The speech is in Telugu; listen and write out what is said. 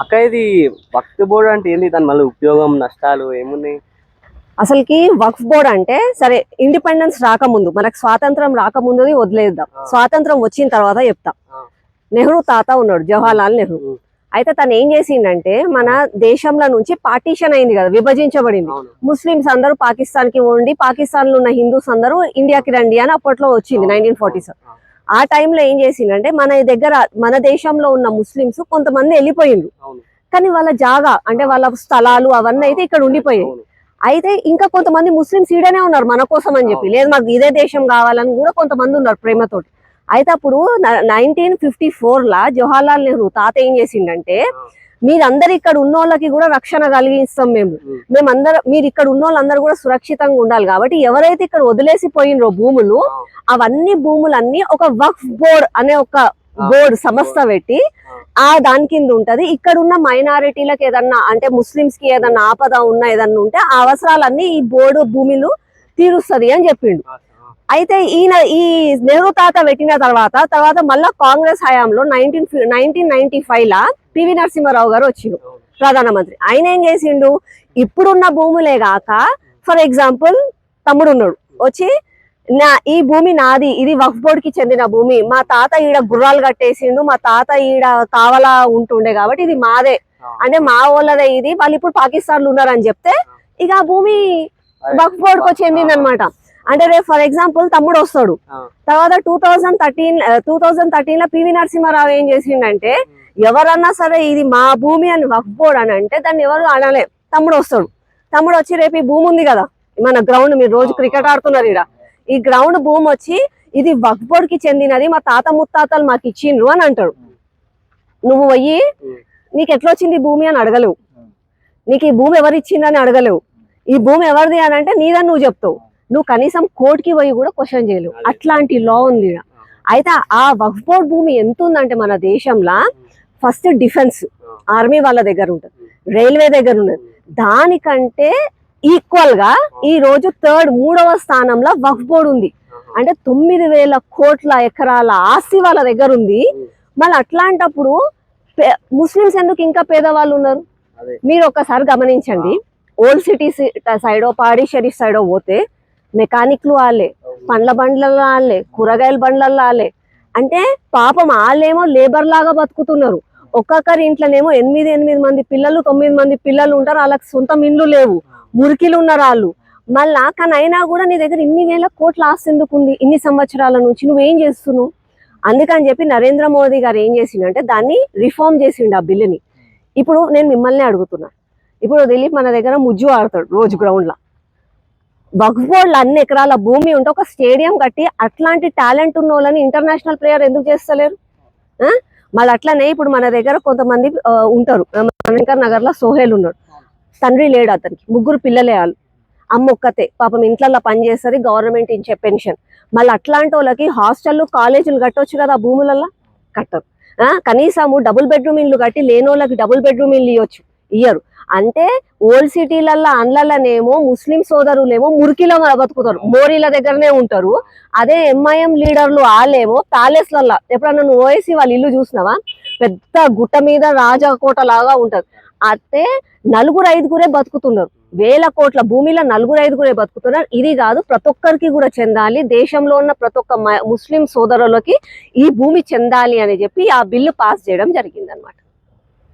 అక్క ఇది వక్త్ బోర్డు అంటే ఏంటి దాని మళ్ళీ ఉపయోగం నష్టాలు ఏమున్నాయి? అసలుకి వక్ఫ్ బోర్డ్ అంటే సరే ఇండిపెండెన్స్ రాకముందు మనకు స్వాతంత్రం రాకముందుది వదిలేద్దాం. స్వాతంత్రం వచ్చిన తర్వాత చెప్తా. నెహ్రూ తాత ఉన్నాడు జవహర్లాల్ నెహ్రూ. అయితే తను ఏం చేసిండంటే మన దేశంలో నుంచి పార్టీషన్ అయింది కదా విభజించబడింది. ముస్లిమ్స్ అందరూ పాకిస్తాన్కి ఉండి పాకిస్తాన్లో ఉన్న హిందూస్ అందరూ ఇండియాకి రండి అని అప్పట్లో వచ్చింది నైన్టీన్ ఫార్టీ ఆ, టైంలో ఏం చేసిందంటే మన దగ్గర మన దేశంలో ఉన్న ముస్లిమ్స్ కొంతమంది వెళ్ళిపోయిండ్రు. కానీ వాళ్ళ జాగా అంటే వాళ్ళ స్థలాలు అవన్నీ అయితే ఇక్కడ ఉండిపోయాయి. అయితే ఇంకా కొంతమంది ముస్లిమ్స్ ఈడనే ఉన్నారు మన కోసం అని చెప్పి. లేదు మాకు ఇదే దేశం కావాలని కూడా కొంతమంది ఉన్నారు ప్రేమతోటి. అయితే అప్పుడు నైన్టీన్ ఫిఫ్టీ ఫోర్ లా జవహర్లాల్ నెహ్రూ తాత ఏం చేసిండంటే మీరందరు ఇక్కడ ఉన్న వాళ్ళకి కూడా రక్షణ కలిగిస్తాం మేము. మేమందరం మీరు ఇక్కడ ఉన్న వాళ్ళందరూ కూడా సురక్షితంగా ఉండాలి కాబట్టి ఎవరైతే ఇక్కడ వదిలేసి పోయినరో భూములు అవన్నీ భూములన్నీ ఒక వక్ఫ్ బోర్డ్ అనే ఒక బోర్డు సంస్థ పెట్టి ఆ. దాని కింద ఉంటది. ఇక్కడ ఉన్న మైనారిటీలకు ఏదన్నా అంటే ముస్లిమ్స్కి ఏదన్నా ఆపద ఉన్నా ఏదన్నా ఉంటే ఆ అవసరాలన్నీ ఈ బోర్డు భూమిలు తీరుస్తది అని చెప్పిండు. అయితే ఈయన ఈ నెహ్రూ తాత పెట్టిన తర్వాత తర్వాత మళ్ళా కాంగ్రెస్ హయాంలో నైన్టీన్ నైన్టీన్ నైన్టీ ఫైవ్ లా పివి నరసింహారావు గారు వచ్చిండు. ప్రధానమంత్రి. ఆయన ఏం చేసిండు? ఇప్పుడున్న భూములే గాక ఫర్ ఎగ్జాంపుల్ తమ్ముడు ఉన్నాడు వచ్చి నా ఈ భూమి నాది ఇది వక్ఫ్ బోర్డ్కి చెందిన భూమి. మా తాత ఈడ గుర్రాలు కట్టేసిండు మా తాత ఈడ కావలా ఉంటుండే కాబట్టి ఇది మాదే. అంటే మా వాళ్ళదే ఇది వాళ్ళు ఇప్పుడు పాకిస్తాన్లో ఉన్నారని చెప్తే ఇక ఆ భూమి వక్ఫ్ బోర్డ్కు చెందింది అనమాట అంటే రేపు ఫర్ ఎగ్జాంపుల్ తమ్ముడు వస్తాడు. తర్వాత two thousand thirteen two thousand థర్టీన్లో PV Narasimha Rao ఏం చేసిండంటే ఎవరన్నా సరే ఇది మా భూమి అని వక్ఫ్ బోర్డ్ అని అంటే దాన్ని ఎవరు అనలే. తమ్ముడు వస్తాడు. తమ్ముడు వచ్చి రేపు ఈ భూమి ఉంది కదా మన గ్రౌండ్ మీరు రోజు క్రికెట్ ఆడుతున్నారు ఇక్కడ ఈ గ్రౌండ్ భూమి వచ్చి ఇది వక్ఫ్ బోర్డ్కి చెందినది మా తాత ముత్తాతలు మాకు ఇచ్చిండ్రు అని అంటాడు. నువ్వు పోయి. నీకు ఎట్లా వచ్చింది ఈ భూమి అని అడగలేవు. నీకు ఈ భూమి ఎవరు ఇచ్చిందని అడగలేవు. ఈ భూమి ఎవరిది అని అంటే నీదని నువ్వు చెప్తావు. నువ్వు కనీసం కోర్టుకి పోయి కూడా క్వశ్చన్ చేయలేవు. అట్లాంటి లా ఉంది. అయితే ఆ వక్ఫ్ బోర్డ్ భూమి ఎంత ఉందంటే మన దేశంలో ఫస్ట్ డిఫెన్స్ ఆర్మీ వాళ్ళ దగ్గర ఉంటుంది. రైల్వే దగ్గర ఉన్నది దానికంటే ఈక్వల్గా ఈ రోజు థర్డ్ మూడవ స్థానంలో వక్ఫ్ బోర్డ్ ఉంది. అంటే తొమ్మిది వేల కోట్ల ఎకరాల ఆస్తి వాళ్ళ దగ్గర ఉంది. మళ్ళీ అట్లాంటప్పుడు ముస్లిమ్స్ ఎందుకు ఇంకా పేదవాళ్ళు ఉన్నారు? మీరు ఒక్కసారి గమనించండి. ఓల్డ్ సిటీ సైడో పాడిషరి సైడో పోతే మెకానిక్లు వాళ్ళే పండ్ల బండ్లలో వాళ్ళే కూరగాయల బండ్లలో వాళ్ళే. అంటే పాపం వాళ్ళేమో లేబర్ లాగా బతుకుతున్నారు. ఒక్కొక్కరి ఇంట్లోనేమో ఎనిమిది ఎనిమిది మంది పిల్లలు తొమ్మిది మంది పిల్లలు ఉంటారు. వాళ్ళకి సొంతం ఇండ్లు లేవు. మురికిలు ఉన్నారు వాళ్ళు. మళ్ళా కానీ అయినా కూడా నీ దగ్గర ఇన్ని వేల కోట్ల ఆస్తి ఎందుకు ఉంది? ఇన్ని సంవత్సరాల నుంచి నువ్వేం చేస్తున్నావు? అందుకని చెప్పి నరేంద్ర మోదీ గారు ఏం చేసిండంటే దాన్ని రిఫార్మ్ చేసిండు ఆ బిల్లుని. ఇప్పుడు నేను మిమ్మల్ని అడుగుతున్నా. ఇప్పుడు దిలీప్ మన దగ్గర ముజ్జు ఆడతాడు రోజు గ్రౌండ్ లో అన్ని ఎకరాల భూమి ఉంటే ఒక స్టేడియం కట్టి అట్లాంటి టాలెంట్ ఉన్న వాళ్ళని ఇంటర్నేషనల్ ప్లేయర్ ఎందుకు చేస్తలేరు? ఆ? మళ్ళీ అట్లనే ఇప్పుడు మన దగ్గర కొంతమంది ఉంటారు. శంకర్ నగర్లో సోహేల్ ఉన్నాడు. తండ్రి లేడు అతనికి. ముగ్గురు పిల్లలే వాళ్ళు అమ్మ ఒక్కతే. పాపం ఇంట్లో పని చేస్తుంది గవర్నమెంట్ ఇచ్చే పెన్షన్. మళ్ళీ అట్లాంటి వాళ్ళకి హాస్టల్ కాలేజీలు కట్టొచ్చు కదా ఆ భూములల్లో? కట్టరు. ఆ, కనీసము డబుల్ బెడ్రూమ్ ఇల్లు కట్టి లేని వాళ్ళకి డబుల్ బెడ్రూమ్ ఇల్లు ఇవ్వచ్చు ఇయ్యరు. అంటే ఓల్డ్ సిటీలల్లో అండ్లలోనేమో ముస్లిం సోదరులేమో మురికిలో బతుకుతారు. మోరీల దగ్గరనే ఉంటారు. అదే ఎంఐఎం లీడర్లు వాళ్ళేమో ప్యాలెస్లల్లో. ఎప్పుడన్నా నువ్వు ఓఎసి వాళ్ళ ఇల్లు చూసినావా? పెద్ద గుట్ట మీద రాజకోట లాగా ఉంటుంది. అయితే నలుగురు ఐదుగురే బతుకుతున్నారు. వేల కోట్ల భూమిలో నలుగురు ఐదుగురే బతుకుతున్నారు. ఇది కాదు ప్రతి ఒక్కరికి కూడా చెందాలి. దేశంలో ఉన్న ప్రతి ఒక్క ముస్లిం సోదరులకి ఈ భూమి చెందాలి అని చెప్పి ఆ బిల్లు పాస్ చేయడం జరిగిందనమాట